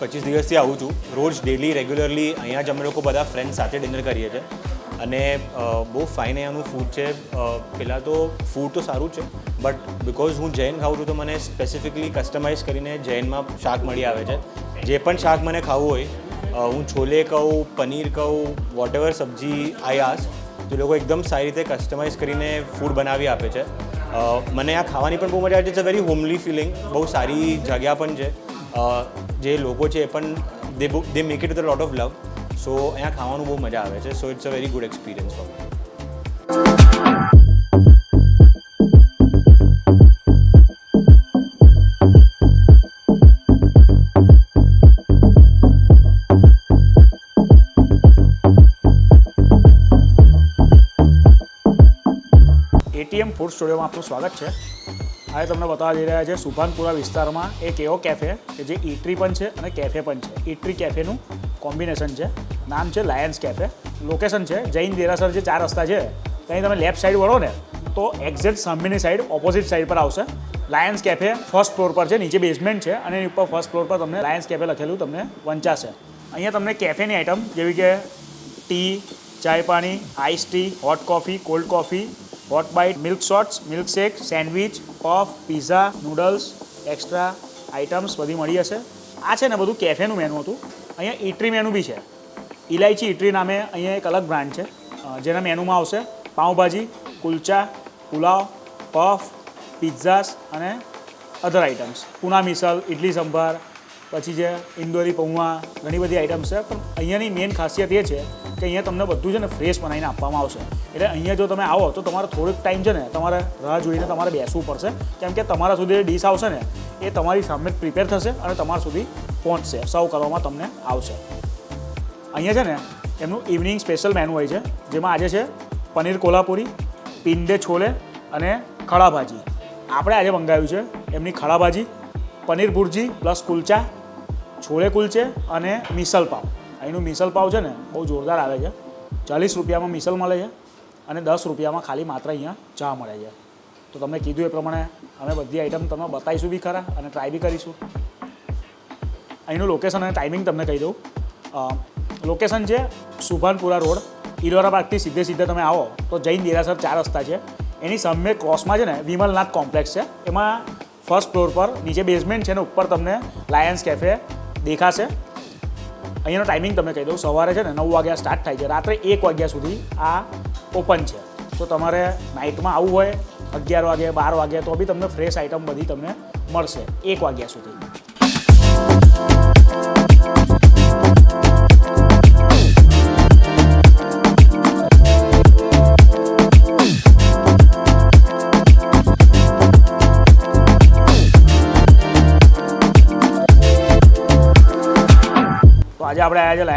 પચીસ દિવસથી આવું છું. રોજ ડેલી રેગ્યુલરલી અહીંયા જ અમે લોકો બધા ફ્રેન્ડ સાથે ડિનર કરીએ છીએ. અને બહુ ફાઇન અહીંયાનું ફૂડ છે. પહેલાં તો ફૂડ તો સારું છે બટ બિકોઝ હું જૈન ખાઉં છું તો મને સ્પેસિફિકલી કસ્ટમાઇઝ કરીને જૈનમાં શાક મળી આવે છે. જે પણ શાક મને ખાવું હોય હું છોલે કહું, પનીર કહું વોટ એવર સબ્જી આઈ આસ તો લોકો એકદમ સારી રીતે કસ્ટમાઇઝ કરીને ફૂડ બનાવી આપે છે. મને આ ખાવાની પણ બહુ મજા આવે છે. વેરી હોમલી ફિલિંગ બહુ સારી જગ્યા પણ છે. જે લોકો છે એ પણ દે દે make it with lot of love so અહીંયા ખાવાનું બહુ મજા આવે છે. So it's a very good experience for me ATM food સ્ટુડિયોમાં આપનું સ્વાગત છે. આજે તમને બતાવવા જઈ રહ્યા છે. સુભાનપુરા વિસ્તારમાં એક એવો કેફે કે જે ઇટરી પણ છે અને કેફે પણ છે. ઇટરી કેફેનું કોમ્બિનેશન છે. નામ છે લાયન્સ કેફે લોકેશન છે જૈન દેરાસર જે ચાર રસ્તા છે. ત્યાં તમે લેફ્ટ સાઈડ વળો ને, તો એક્ઝેક્ટ સામેની સાઈડ ઓપોઝિટ સાઈડ પર આવશે. લાયન્સ કેફે ફર્સ્ટ ફ્લોર પર છે, નીચે બેઝમેન્ટ છે અને એની ઉપર ફર્સ્ટ ફ્લોર પર તમને લાયન્સ કેફે લખેલું તમને વંચાશે. અહીંયા તમને કેફેની આઇટમ જેવી કે ટી ચાય પાણી ice tea hot coffee cold coffee hot bite milk shots milk shake sandwich coffee pizza noodles extra items બધી મળી હશે. આ છે ને બધું કેફેનું મેનુ હતું. અહીંયા ઇટરી મેનુ બી છે. ઇલાયચી ઇટરી નામે અહીંયા એક અલગ બ્રાન્ડ છે. જેના મેનુમાં આવશે પાઉંભાજી, કુલચા, પુલાવ પફ પિઝાસ અને અધર આઇટમ્સ પુના મિસલ ઇડલી સંભાર પછી છે ઇન્દોરી પૌવા ઘણી બધી આઇટમ્સ છે. પણ અહીંયાની મેઇન ખાસિયત એ છે કે અહીંયા તમને બધું છે ને ફ્રેશ બનાવીને આપવામાં આવશે. એટલે અહીંયા જો તમે આવો તો તમારે થોડોક ટાઈમ છે ને તમારે રાહ જોઈને તમારે બેસવું પડશે. કેમ કે તમારા સુધી જે ડીશ આવશે ને એ તમારી સામે પ્રિપેર થશે અને તમારા સુધી પહોંચશે. સર્વ કરવામાં તમને આવશે. અહીંયા છે ને એમનું ઇવનિંગ સ્પેશિયલ મેનુ હોય છે, જેમાં આજે છે પનીર કોલ્હાપુરી, પિંડે છોલે અને ખડા ભાજી આપણે આજે મંગાવ્યું છે એમની ખડા ભાજી પનીર ભુરજી પ્લસ કુલચા છોલે કુલચે અને મિસલ પાવ. અહીંનું મિસલ પાવ છે ને, બહુ જોરદાર આવે છે. ચાલીસ રૂપિયામાં મિસલ મળે છે અને દસ રૂપિયામાં ખાલી માત્ર અહીંયા ચા મળે છે. તો તમને કીધું એ પ્રમાણે અમે બધી આઈટમ તમને બતાવીશું બી ખરા અને ટ્રાય બી કરીશું. અહીંનું લોકેશન અને ટાઈમિંગ તમને કહી દઉં. લોકેશન છે સુભાનપુરા રોડ. ઇલોરાબાગથી સીધે સીધે તમે આવો તો જૈન દેરાસર ચાર રસ્તા છે. એની સામે ક્રોસમાં છે ને, વિમલનાથ કોમ્પ્લેક્સ છે. એમાં ફર્સ્ટ ફ્લોર પર નીચે બેઝમેન્ટ છે ને, ઉપર તમને લાયન્સ કેફે દેખાશે. અહીંયાનો ટાઈમિંગ તમને કહી દઉં. સવારે છે ને નવ વાગ્યા સ્ટાર્ટ થાય છે. રાત્રે એક વાગ્યા સુધી આ ઓપન છે. તો તમારે નાઇટમાં આવવું હોય, અગિયાર વાગે બાર વાગે તો બી તમને ફ્રેશ આઇટમ બધી તમને મળશે. એક વાગ્યા સુધી.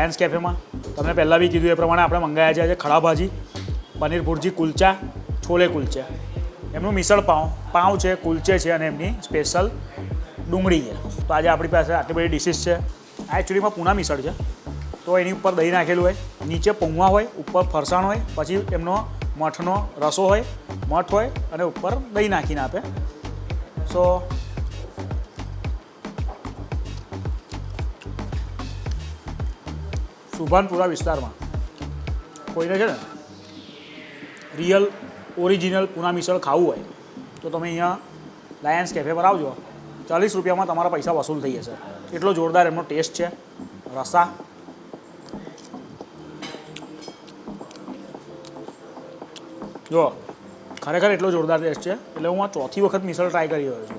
લાયન્સ કેફેમાં તમને પહેલાં બી કીધું એ પ્રમાણે આપણે મંગાવ્યા છે આજે ખડા ભાજી પનીર ભુરજી કુલચા, છોલે કુલચા. એમનું મિસળ પાઉં પાઉં છે, કુલચે છે અને એમની સ્પેશિયલ ડુંગળી છે. તો આજે આપણી પાસે આટલી બધી ડિશિસ છે. આ એકચ્યુઅલીમાં પૂના મિસળ છે. તો એની ઉપર દહીં નાખેલું હોય, નીચે પૌવા હોય, ઉપર ફરસાણ હોય, પછી એમનો મઠનો રસો હોય, મઠ હોય અને ઉપર દહીં નાખીને આપે. સો સુભાનપુરા વિસ્તારમાં. કોઈને છે ને રિયલ ઓરિજિનલ પૂના મિસળ ખાવું હોય, તો તમે અહીંયા લાયન્સ કેફે પર આવજો. ચાલીસ રૂપિયામાં તમારા પૈસા વસૂલ થઈ જશે. એટલો જોરદાર એમનો ટેસ્ટ છે. રસા. જો, ખરેખર એટલો જોરદાર ટેસ્ટ છે. એટલે હું આ ચોથી વખત મિસળ ટ્રાય કરી રહ્યો છું.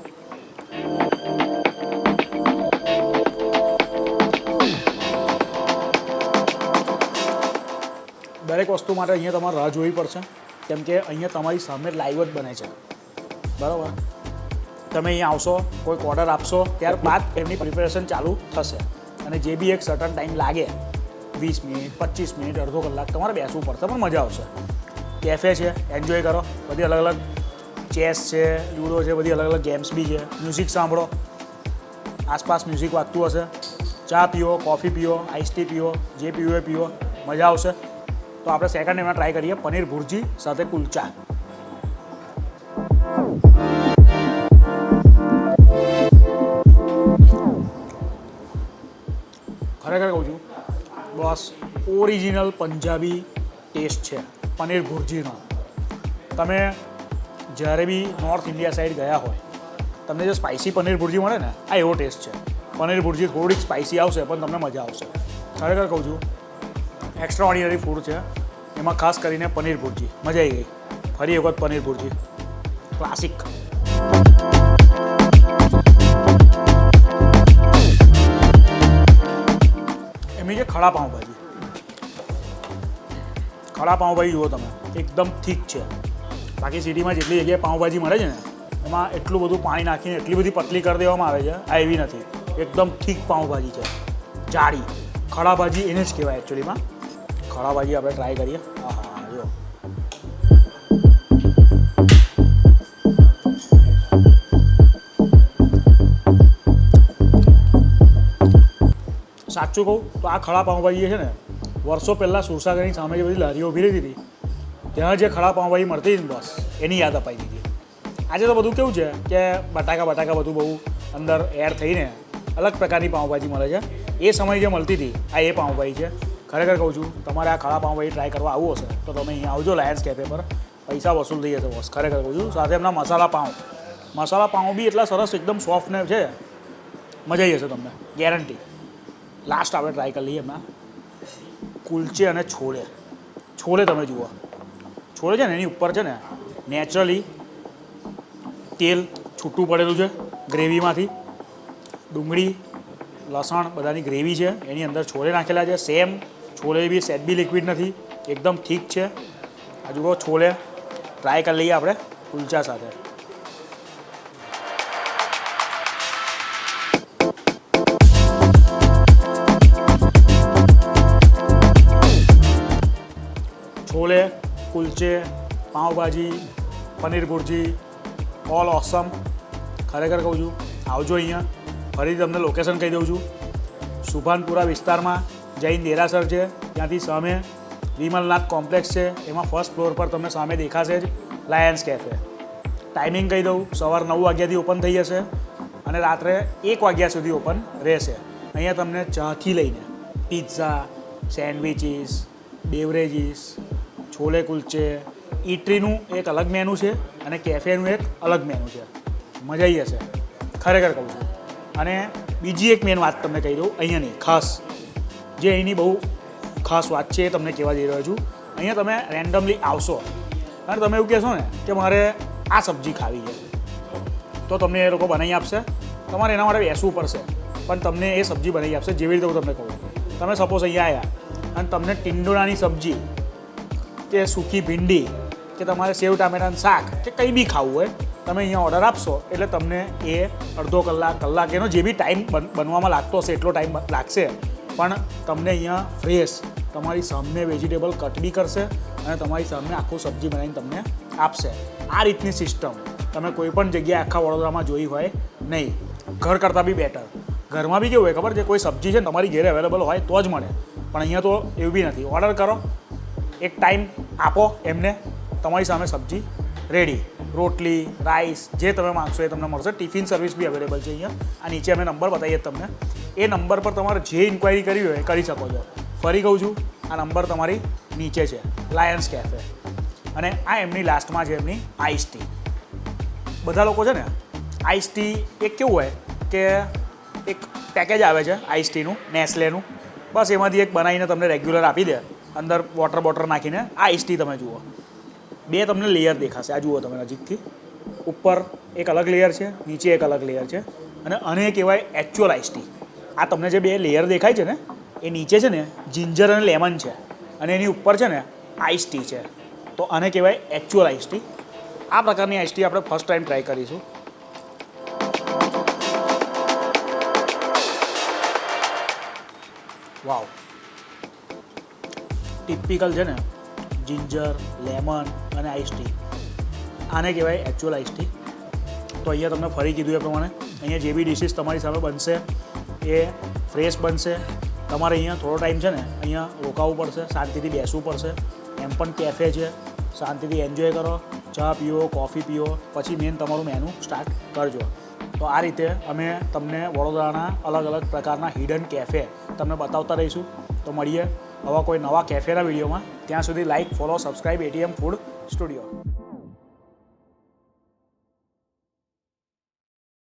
દરેક વસ્તુ માટે અહીંયા તમારે રાહ જોવી પડશે. કેમ કે અહીંયા તમારી સામે લાઈવ જ બને છે. બરાબર? તમે અહીંયા આવશો કોઈક ઓર્ડર આપશો, ત્યારબાદ એમની પ્રિપેરેશન ચાલુ થશે. અને જે બી એક સર્ટન ટાઈમ લાગે, વીસ મિનિટ, પચીસ મિનિટ, અડધો કલાક, તમારે બેસવું પડશે, પણ મજા આવશે. કેફે છે એન્જોય કરો. બધી અલગ અલગ ચેસ છે લૂડો છે, બધી અલગ અલગ ગેમ્સ બી છે. મ્યુઝિક સાંભળો. આસપાસ મ્યુઝિક વાગતું હશે. ચા પીઓ કોફી પીઓ આઈસ ટી પીઓ, જે પીઓ એ પીઓ. મજા આવશે. તો આપણે સેકન્ડ એમાં ટ્રાય કરીએ. પનીર ભુરજી, સાથે કુલચા. ખરેખર કહું છું, બસ ઓરિજિનલ પંજાબી ટેસ્ટ છે પનીર ભુરજીનો. તમે જ્યારે બી નોર્થ ઇન્ડિયા સાઈડ ગયા હોય, તમને જે સ્પાઇસી પનીર ભુરજી મળે ને, આ એવો ટેસ્ટ છે. પનીર ભુરજી થોડીક સ્પાઇસી આવશે, પણ તમને મજા આવશે. ખરેખર કહું છું એક્સ્ટ્રા ઓર્ડિનરી ફૂડ છે. એમાં ખાસ કરીને પનીર ભુરજી. મજા આવી ગઈ. ફરી એક વખત પનીર ભુરજી. ક્લાસિક એમની જે ખડા પાઉંભાજી. ખડા પાઉંભાજી જુઓ તમે. એકદમ થીક છે. બાકી સિટીમાં જેટલી જગ્યાએ પાઉંભાજી મળે છે ને, એમાં એટલું બધું પાણી નાખીને એટલી બધી પતલી કરી દેવામાં આવે છે. આ એવી નથી. એકદમ થીક પાઉંભાજી છે. જાડી. ખડાભાજી એને જ કહેવાય એકચ્યુઅલીમાં ખડા ભાજી આપણે ટ્રાય કરીએ. હા હા જો સાચું કહું તો આ ખડા પાઉંભાજી છે ને, વર્ષો પહેલાં સુરસાગરની સામે જે બધી લારીઓ ઊભી રહેતી હતી, ત્યાં જે ખડા પાઉંભાજી મળતી હતી બસ, એની યાદ અપાઈ દીધી આજે તો બધું કેવું છે કે બટાકા બટાકા બધું બહુ અંદર એડ થઈને અલગ પ્રકારની પાઉંભાજી મળે છે. એ સમય જે મળતી હતી, આ એ પાઉંભાજી છે. ખરેખર કહું છું, તમારે આ ખડા પાઉંભાજી ટ્રાય કરવા આવવું હશે, તો તમે અહીંયા આવજો લાયન્સ કેફે પર. પૈસા વસૂલ થઈ જશે બોસ ખરેખર કહું છું. સાથે એમના મસાલા પાઉં. મસાલા પાઉં બી એટલા સરસ એકદમ સોફ્ટ ને છે, મજા આવી જશે તમને ગેરંટી લાસ્ટ આપણે ટ્રાય કરી લઈએ એમના. કુલચે અને છોલે. છોલે તમે જુઓ. છોલે છે ને, એની ઉપર છે ને નેચરલી તેલ છૂટું પડેલું છે, ગ્રેવીમાંથી. ડુંગળી, લસણ, બધાની ગ્રેવી છે, એની અંદર છોલે નાખેલા છે સેમ છોલે બી સેટ બી લિક્વિડ નથી. એકદમ ઠીક છે. આ જુઓ છોલે. ટ્રાય કરી લઈએ આપણે કુલચા સાથે. છોલે, કુલચે, પાઉંભાજી, પનીર ભુરજી ઓલ ઓસમ ખરેખર કહું છું, આવજો અહીંયા. ફરીથી તમને લોકેશન કહી દઉં છું. સુભાનપુરા વિસ્તારમાં જૈન દેરાસર છે, ત્યાંથી સામે વિમલનાથ કોમ્પ્લેક્સ છે, એમાં ફર્સ્ટ ફ્લોર પર તમને સામે દેખાશે જ લાયન્સ કેફે ટાઈમિંગ કહી દઉં, સવાર નવ વાગ્યાથી ઓપન થઈ જશે અને રાત્રે એક વાગ્યા સુધી ઓપન રહેશે. અહીંયા તમને ચાથી લઈને pizza sandwiches beverages chole kulche ઇટરીનું એક અલગ મેનુ છે અને કેફેનું એક અલગ મેનુ છે. મજા આવી જશે. ખરેખર કહું છું. અને બીજી એક મેન વાત તમને કહી દઉં અહીંયાની ખાસ જે અહીંની બહુ ખાસ વાત છે એ તમને કહેવા જઈ રહ્યો છું. અહીંયા તમે રેન્ડમલી આવશો અને તમે એવું કહેશો ને કે મારે આ સબ્જી ખાવી છે. તો તમને એ લોકો બનાવી આપશે. તમારે એના માટે બેસવું પડશે. પણ તમને એ સબ્જી બનાવી આપશે જેવી રીતે હું તમને કહું. તમે સપોઝ અહીંયા આવ્યા અને તમને ટિંડોળાની સબ્જી કે સૂકી ભીંડી કે તમારે સેવ ટામેટાનું શાક કે કંઈ બી ખાવું હોય, તમે અહીંયા ઓર્ડર આપશો એટલે તમને એ અડધો કલાક કલાક એનો જે બી ટાઈમ બન- બનવામાં લાગતો હશે, એટલો ટાઈમ લાગશે. પણ તમને અહીંયા ફ્રેશ તમારી સામે વેજીટેબલ કટ બી કરશે અને તમારી સામે આખું સબ્જી બનાવીને તમને આપશે. આ રીતની સિસ્ટમ તમે કોઈ પણ જગ્યાએ આખા વડોદરામાં જોઈ હોય નહીં. ઘર કરતાં બી બેટર ઘરમાં બી કેવું હોય ખબર? છે કોઈ સબ્જી છે તમારી ઘરે અવેલેબલ હોય તો જ મળે. પણ અહીંયા તો એવું બી નથી. ઓર્ડર કરો. એક ટાઈમ આપો એમને તમારી સામે સબ્જી રેડી. રોટલી, રાઈસ, જે તમે માગશો એ તમને મળશે. ટિફિન સર્વિસ બી અવેલેબલ છે અહીંયા. આ નીચે અમે નંબર બતાવીએ તમને. એ નંબર પર તમારે જે ઇન્ક્વાયરી કરવી હોય એ કરી શકો છો. ફરી કહું છું, આ નંબર તમારી નીચે છે. લાયન્સ કેફે અને આ એમની લાસ્ટમાં છે એમની આઈસ ટી બધા લોકો છે ને આઈસ ટી એક કેવું હોય કે એક પેકેજ આવે છે આઈસ ટીનું નેસ્લેનું બસ એમાંથી એક બનાવીને તમને રેગ્યુલર આપી દે. અંદર વોટર બોટર નાખીને આઈસ ટી તમે જુઓ. બે તમને લેયર દેખાશે. આ જુઓ તમે નજીકથી. ઉપર એક અલગ લેયર છે, નીચે એક અલગ લેયર છે. અને આને કહેવાય એકચ્યુઅલ આઈસ ટી આ તમને જે બે લેયર દેખાય છે ને, એ નીચે છે ને જિંજર અને લેમન છે. અને એની ઉપર છે ને આઈસ ટી છે. તો આને કહેવાય એકચ્યુઅલ આઈસટી આ પ્રકારની આઈસ ટી આપણે ફર્સ્ટ ટાઈમ ટ્રાય કરીશું. વાવ ટિપિકલ છે ને જિંજર લેમન અને આઈસ ટી આને કહેવાય એકચ્યુઅલ આઈસ ટી તો અહીંયા તમને ફરી કીધું એ પ્રમાણે, અહીંયા જે બી ડિશિસ તમારી સામે બનશે, એ ફ્રેશ બનશે. તમારે અહીંયા થોડો ટાઈમ છે ને, અહીંયા રોકાવું પડશે, શાંતિથી બેસવું પડશે. એમ પણ કેફે છે, શાંતિથી એન્જોય કરો, ચા પીઓ કોફી પીઓ, પછી મેન તમારું મેનુ સ્ટાર્ટ કરજો. તો આ રીતે અમે તમને વડોદરાના અલગ અલગ પ્રકારના હિડન કેફે તમને બતાવતા રહીશું. તો મળીએ આવા કોઈ નવા કેફેના વિડીયોમાં. ત્યાં સુધી like follow subscribe ATM food Studio.